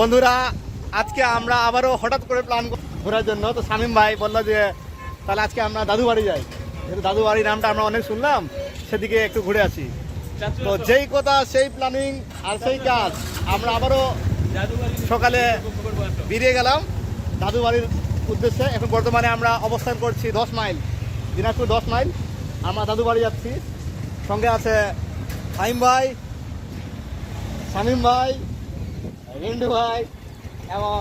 বন্ধুরা, আজকে আমরা আবারও হঠাৎ করে প্ল্যান ঘোরার জন্য। তো শামীম ভাই বলল যে, তাহলে আজকে আমরা দাদু বাড়ি যাই। যেহেতু দাদু বাড়ির নামটা আমরা অনেক শুনলাম, সেদিকে একটু ঘুরে আসি। তো যেই কথা, সেই প্ল্যানিং আর সেই কাজ আমরা আবারও সকালে বেরিয়ে গেলাম। দাদু বাড়ির উদ্দেশ্যে এখন বর্তমানে আমরা অবস্থান করছি দশ মাইল, দিনাজপুর দশ মাইল। আমরা দাদু বাড়ি যাচ্ছি। সঙ্গে আছে ফাইম ভাই, শামীম ভাই রিন্টু ভাই এবং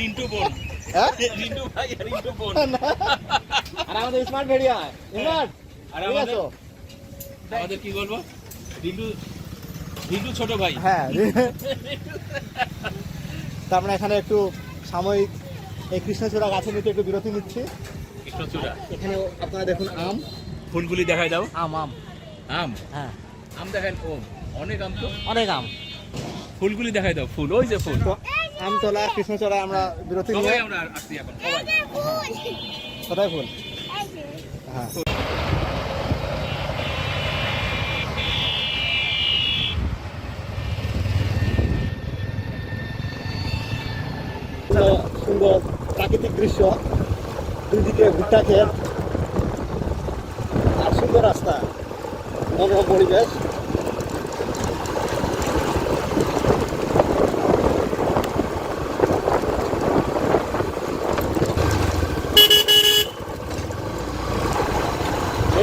রিন্টু বোন। হ্যাঁ? রিন্টু ভাই আর রিন্টু বোন। আর আমাদের স্মার্ট ভেড়িয়া স্মার্ট আর আমাদের আমাদের কি বলব? রিন্টু রিন্টু ছোট ভাই। হ্যাঁ তো আমরা এখানে একটু সাময়িক এই কৃষ্ণচূড়া গাছের নিচে একটু বিরতি নিচ্ছি। কৃষ্ণচূড়া। এখানে আপনারা দেখুন আম। ফুলগুলি দেখাই দাও। আম আম। আম? হ্যাঁ। আম দেখেন ও অনেক আম তো। অনেক আম। ফুলগুলি দেখাই দাও ফুল ওই যে ফুল। আমতলা কৃষ্ণচূড়ায় আমরা বিরতি সবাই নিয়ে আমরা আসছি এখন কোথায় ফুল? হ্যাঁ। সুন্দর প্রাকৃতিক দৃশ্য। দুদিকে ভুট্টা ক্ষেত। আর সুন্দর রাস্তা। মনোরম পরিবেশ।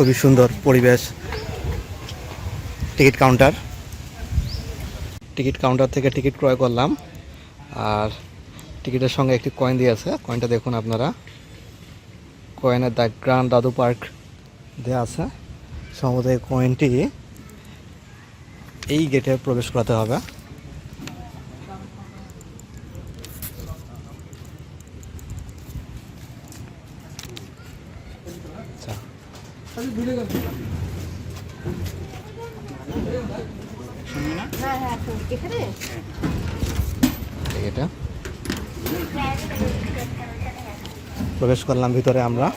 খুবই সুন্দর পরিবেশ। Ticket counter. টিকিট কাউন্টার থেকে টিকিট ক্রয় করলাম। আর টিকিটের সঙ্গে একটি কয়েন দিয়েছে। কয়েনটা দেখুন আপনারা। কয়েনের দ্য গ্রান্ড দাদু পার্ক দেওয়া আছে। সম্ভবত এই কয়েনটি এই গেটে প্রবেশ করাতে হবে। আচ্ছা। এটা? প্রবেশ করলাম ভিতরে আমরা।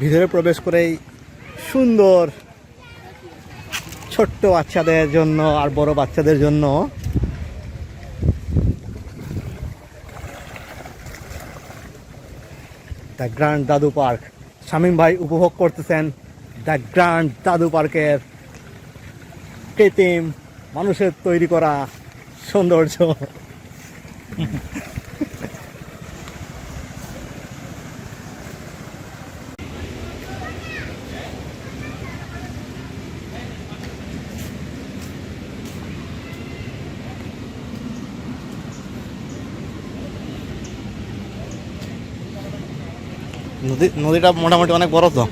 ভিতরে প্রবেশ করেই সুন্দর ছোট্ট বাচ্চাদের জন্য আর বড় বাচ্চাদের জন্য the grand Dadu park. Shamim ভাই উপভোগ করতেছেন দ্য গ্র্যান্ড দাদু পার্কের কৃত্রিম মানুষের তৈরি করা সৌন্দর্য। নদী নদীটা মোটামুটি অনেক বড় তো।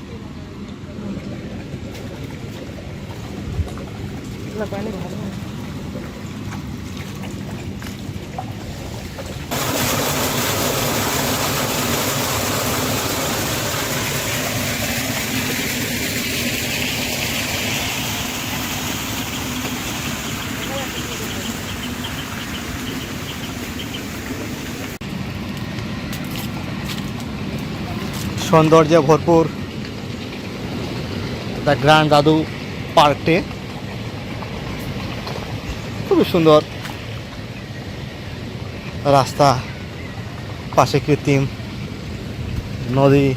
সৌন্দর্যে ভরপুর। দ্য গ্র্যান্ড দাদু পার্কটি খুবই সুন্দর রাস্তা, পাশে কৃত্রিম নদী,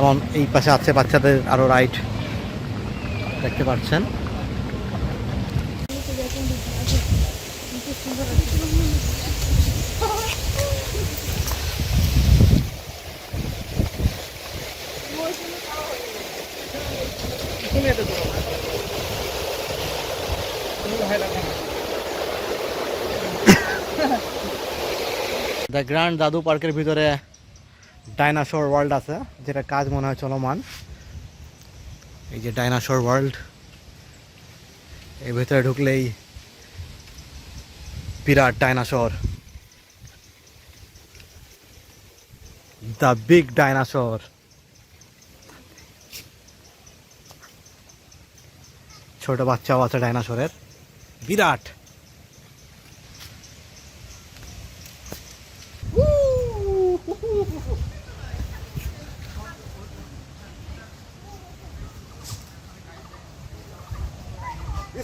এমন এই পাশে আছে বাচ্চাদের আরও রাইড। দেখতে পাচ্ছেন। দ্য গ্র্যান্ড দাদু পার্কের ভিতরে ডাইনাসোর ওয়ার্ল্ড আছে, যেটা কাজ মনে হয় চলমান। এই যে ডাইনাসোর ওয়ার্ল্ড এর ভেতরে ঢুকলেই বিরাট ডাইনাসোর দ্য বিগ ডাইনাসোর ছোট বাচ্চাও আছে ডাইনাসোরের বিরাট।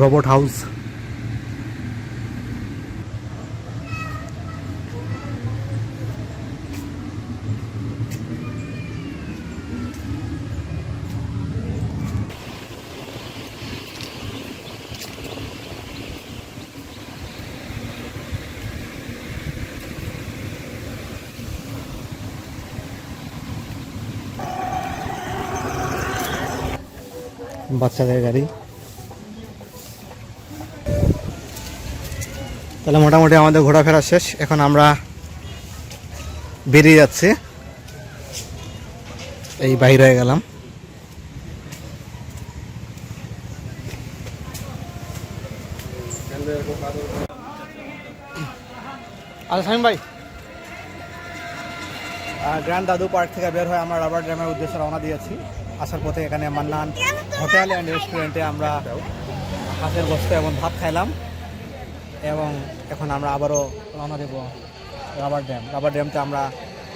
Robot house. বাচ্চাদের গাড়ি। তাহলে মোটামুটি আমাদের ঘোরাফেরা শেষ। এখন আমরা বেরিয়ে যাচ্ছি। এই বাইরে হয়ে গেলাম। আচ্ছা শামিম ভাই। গ্র্যান্ড দাদু পার্ক থেকে বের হয়ে আমরা রাবার ড্যামের উদ্দেশ্যে রওনা দিয়েছি। আসার পথে এখানে মান্নান হোটেল অ্যান্ড রেস্টুরেন্টে আমরা হাঁসের গোস্ত এবং ভাত খাইলাম। এবং এখন আমরা আবারও রওনা দেব রাবার ড্যাম। রাবার ড্যামতে আমরা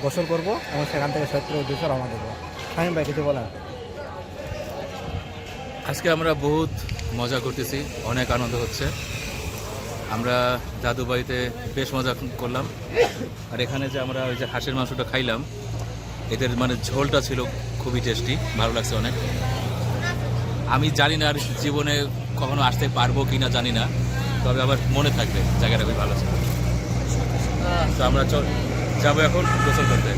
গোসল করব এবং সেখান থেকে সত্যের উদ্দেশ্যে রওনা দেবো। শামিম ভাই, কিছু বলেন? আজকে আমরা বহুত মজা করতেছি, অনেক আনন্দ হচ্ছে। আমরা দাদুবাড়িতে বেশ মজা করলাম। আর এখানে যে আমরা ওই যে হাঁসের মাংসটা খাইলাম, এদের মানে ঝোলটা ছিল খুবই টেস্টি ভালো লাগছে অনেক। আমি জানি না আর জীবনে কখনো আসতে পারব কি না জানি না। তবে আবার মনে থাকবে জায়গাটা খুবই ভালো ছিল। তো আমরা চল যাব এখন গোসল করতে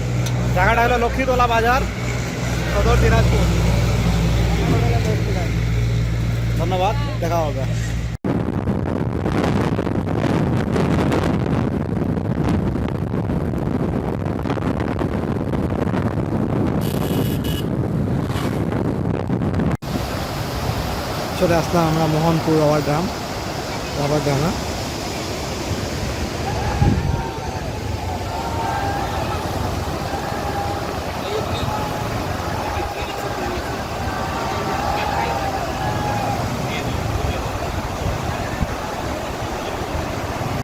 জায়গাটা হলো লক্ষ্মীতলা বাজার, সদর দিনাজপুর। ধন্যবাদ, দেখা হবে। চলে আসলাম আমরা মোহনপুর রাবার ড্যাম রাবার ড্যামে